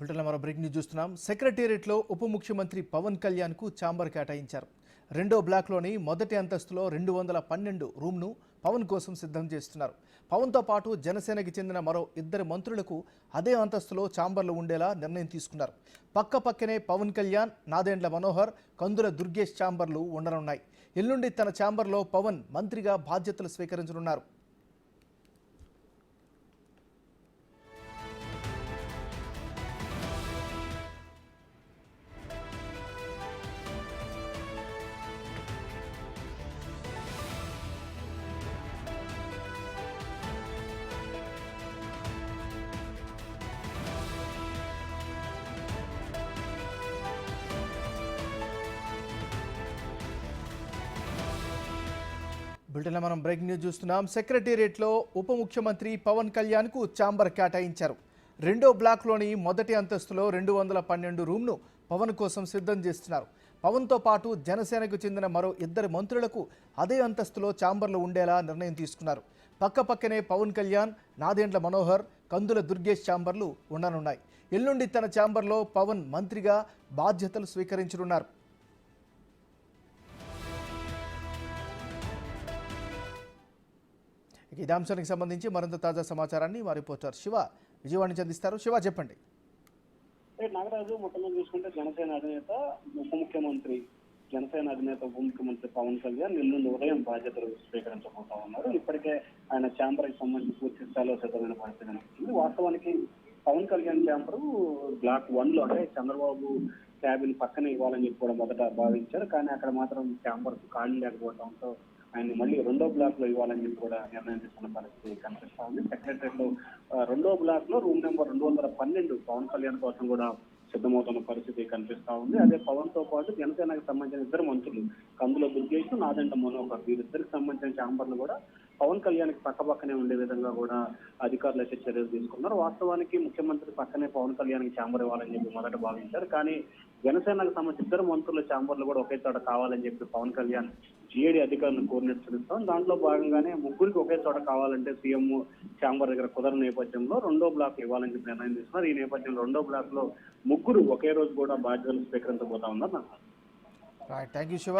బ్రిటన్లో మరో break news చూస్తున్నాం. సెక్రటేరియట్లో ఉప ముఖ్యమంత్రి పవన్ కళ్యాణ్కు ఛాంబర్ కేటాయించారు. రెండో బ్లాక్లోని మొదటి అంతస్తులో రెండు వందల పన్నెండు రూమ్ను పవన్ కోసం సిద్ధం చేస్తున్నారు. పవన్తో పాటు జనసేనకి చెందిన మరో ఇద్దరు మంత్రులకు అదే అంతస్తులో ఛాంబర్లు ఉండేలా నిర్ణయం తీసుకున్నారు. పక్క పక్కనే పవన్ కళ్యాణ్ నాదెండ్ల మనోహర్ కందుల దుర్గేష్ ఛాంబర్లు ఉండనున్నాయి. ఎల్లుండి తన ఛాంబర్లో పవన్ మంత్రిగా బాధ్యతలు స్వీకరించనున్నారు. బులెటిన్లో మనం బ్రేకింగ్ న్యూస్ చూస్తున్నాం. సెక్రటేరియట్లో ఉప ముఖ్యమంత్రి పవన్ కళ్యాణ్కు ఛాంబర్ కేటాయించారు. రెండో బ్లాక్లోని మొదటి అంతస్తులో రెండు వందల పన్నెండు రూమ్ను పవన్ కోసం సిద్ధం చేస్తున్నారు. పవన్తో పాటు జనసేనకు చెందిన మరో ఇద్దరు మంత్రులకు అదే అంతస్తులో ఛాంబర్లు ఉండేలా నిర్ణయం తీసుకున్నారు. పక్క పక్కనే పవన్ కళ్యాణ్ నాదేండ్ల మనోహర్ కందుల దుర్గేష్ ఛాంబర్లు ఉండనున్నాయి. ఎల్లుండి తన ఛాంబర్లో పవన్ మంత్రిగా బాధ్యతలు స్వీకరించనున్నారు. ఇదే అంశానికి సంబంధించి మరింత తాజా సమాచారాన్ని మా రిపోర్టర్ శివ విజయవాడ నుంచి అందిస్తారు. శివ చెప్పండి. నాగరాజు మొత్తంలో చూసుకుంటే జనసేన అధినేత ఉప ముఖ్యమంత్రి జనసేన అధినేత ఉప ముఖ్యమంత్రి పవన్ కళ్యాణ్ నిన్న ఉదయం బాధ్యతలు స్వీకరించబోతా ఉన్నారు. ఇప్పటికే ఆయన ఛాంబర్కి సంబంధించి పూర్తి స్థాయిలో సిద్ధమైన పరిస్థితి కనిపిస్తుంది. వాస్తవానికి పవన్ కళ్యాణ్ ఛాంబర్ బ్లాక్ వన్లో అంటే చంద్రబాబు క్యాబిన్ పక్కనే ఇవ్వాలని చెప్పి కూడా మొదట భావించారు. కానీ అక్కడ మాత్రం ఛాంబర్ ఖాళీ లేకపోవడంతో ఆయన మళ్ళీ రెండో బ్లాక్లో ఇవ్వాలని చెప్పి కూడా నిర్ణయం తీసుకున్న పరిస్థితి కనిపిస్తా ఉంది. సెక్రటరేట్లో రెండో బ్లాక్లో రూమ్ నెంబర్ రెండు వందల పన్నెండు పవన్ కళ్యాణ్ కోసం కూడా సిద్ధమవుతున్న పరిస్థితి కనిపిస్తా ఉంది. అదే పవన్తో పాటు జనసేనకు సంబంధించిన ఇద్దరు మంత్రులు కందుల దుర్గేష్ నాదండ మనోహర్ వీరిద్దరికి సంబంధించిన ఛాంబర్లు కూడా పవన్ కళ్యాణ్ పక్కపక్కనే పక్క పక్కనే ఉండే విధంగా కూడా అధికారులు అయితే చర్యలు తీసుకున్నారు. వాస్తవానికి ముఖ్యమంత్రి పక్కనే పవన్ కళ్యాణ్ ఛాంబర్ ఇవ్వాలని చెప్పి మొదట భావించారు. కానీ జనసేనకు సంబంధించి ఇద్దరు మంత్రుల ఛాంబర్లు కూడా ఒకే చోట కావాలని చెప్పి పవన్ కళ్యాణ్ జిఏడి అధికారులను కోరినట్టు తెలుస్తాం దాంట్లో భాగంగానే ముగ్గురికి ఒకే చోట కావాలంటే సీఎం ఛాంబర్ దగ్గర కుదరని నేపథ్యంలో రెండో బ్లాక్ ఇవ్వాలని చెప్పి నిర్ణయం తీసుకున్నారు. ఈ నేపథ్యంలో రెండో బ్లాక్లో ముగ్గురు ఒకే రోజు కూడా బాధ్యతలు స్వీకరించబోతా ఉన్నారు. Thank you Shiva